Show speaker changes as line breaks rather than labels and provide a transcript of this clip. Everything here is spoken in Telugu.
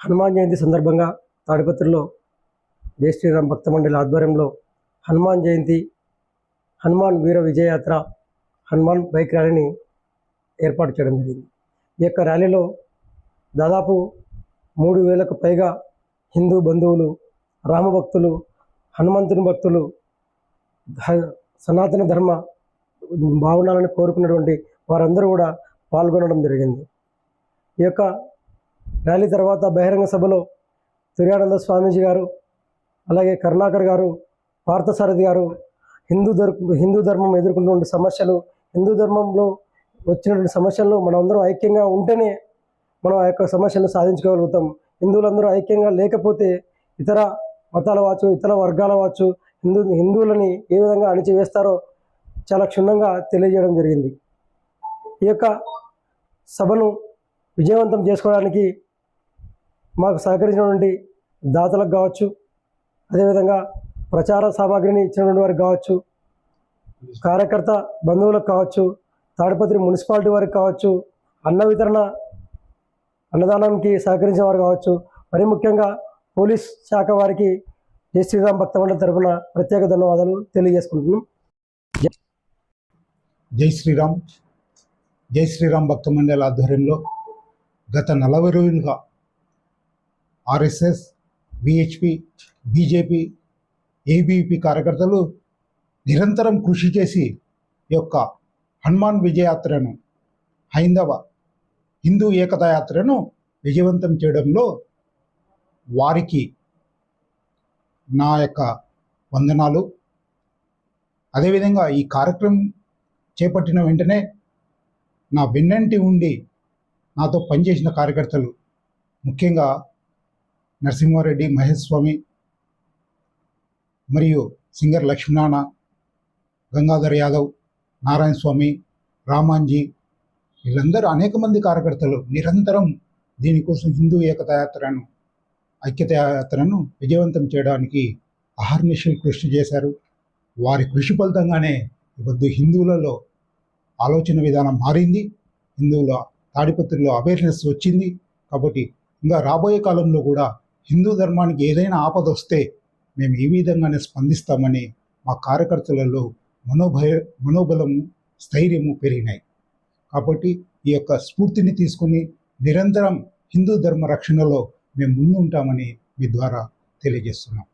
హనుమాన్ జయంతి సందర్భంగా తాడిపత్రిలో జై శ్రీరామ్ భక్త మండలి ఆధ్వర్యంలో హనుమాన్ జయంతి హనుమాన్ వీర విజయయాత్ర హనుమాన్ బైక్ ర్యాలీని ఏర్పాటు చేయడం జరిగింది. ఈ యొక్క ర్యాలీలో దాదాపు మూడు వేలకు పైగా హిందూ బంధువులు రామభక్తులు హనుమంతుని భక్తులు సనాతన ధర్మ భావనాలను కోరుకున్నటువంటి వారందరూ కూడా పాల్గొనడం జరిగింది. ఈ యొక్క ర్యాలీ తర్వాత బహిరంగ సభలో తుర్యానంద స్వామీజీ గారు అలాగే కరుణాకర్ గారు పార్థసారథి గారు హిందూ ధర్ హిందూ ధర్మం ఎదుర్కొన్నటువంటి సమస్యలు హిందూ ధర్మంలో వచ్చినటువంటి సమస్యలను మనం ఐక్యంగా ఉంటేనే మనం ఆ యొక్క సమస్యలను సాధించుకోగలుగుతాం. హిందువులందరూ ఐక్యంగా లేకపోతే ఇతర మతాల వాచు ఇతర వర్గాల వాచు హిందూ హిందువులని ఏ విధంగా అణిచివేస్తారో చాలా క్షుణ్ణంగా తెలియజేయడం జరిగింది. ఈ యొక్క సభను విజయవంతం చేసుకోవడానికి మాకు సహకరించినటువంటి దాతలకు కావచ్చు అదేవిధంగా ప్రచార సామాగ్రిని ఇచ్చినటువంటి వారికి కావచ్చు కార్యకర్త బంధువులకు కావచ్చు తాడిపత్రి మున్సిపాలిటీ వారికి కావచ్చు అన్న వితరణ అన్నదానానికి సహకరించిన వారు కావచ్చు మరి ముఖ్యంగా పోలీస్ శాఖ వారికి జై శ్రీరామ్ భక్త మండలి తరపున ప్రత్యేక ధన్యవాదాలు తెలియజేసుకుంటున్నాం.
జై శ్రీరామ్ జై శ్రీరామ్ భక్త మండలి ఆధ్వర్యంలో గత నలభై రోజులుగా ఆర్ఎస్ఎస్ విహెచ్పి బీజేపీ ఏబీపీ కార్యకర్తలు నిరంతరం కృషి చేసి ఈ యొక్క హనుమాన్ విజయయాత్రను హైందవ హిందూ ఏకతా యాత్రను విజయవంతం చేయడంలో వారికి నా యొక్క వందనాలు. అదేవిధంగా ఈ కార్యక్రమం చేపట్టిన వెంటనే నా వెన్నంటి ఉండి నాతో పనిచేసిన కార్యకర్తలు ముఖ్యంగా నరసింహారెడ్డి మహేష్ స్వామి మరియు సింగర్ లక్ష్మీనారాయణ గంగాధర్ యాదవ్ నారాయణ స్వామి రామాంజీ వీళ్ళందరూ అనేక మంది కార్యకర్తలు నిరంతరం దీనికోసం హిందూ ఏకతా యాత్రను ఐక్యత యాత్రను విజయవంతం చేయడానికి అహర్నిశలు కృషి చేశారు. వారి కృషి ఫలితంగానే ఇవద్దు హిందువులలో ఆలోచన విధానం మారింది. హిందువుల తాడిపత్రిలో అవేర్నెస్ వచ్చింది. కాబట్టి ఇంకా రాబోయే కాలంలో కూడా హిందూ ధర్మానికి ఏదైనా ఆపద వస్తే మేము ఈ విధంగానే స్పందిస్తామని మా కార్యకర్తలలో మనోభయ మనోబలము స్థైర్యము పెరిగినాయి. కాబట్టి ఈ యొక్క స్ఫూర్తిని తీసుకొని నిరంతరం హిందూ ధర్మ రక్షణలో మేము ముందుంటామని మీ ద్వారా తెలియజేస్తున్నాం.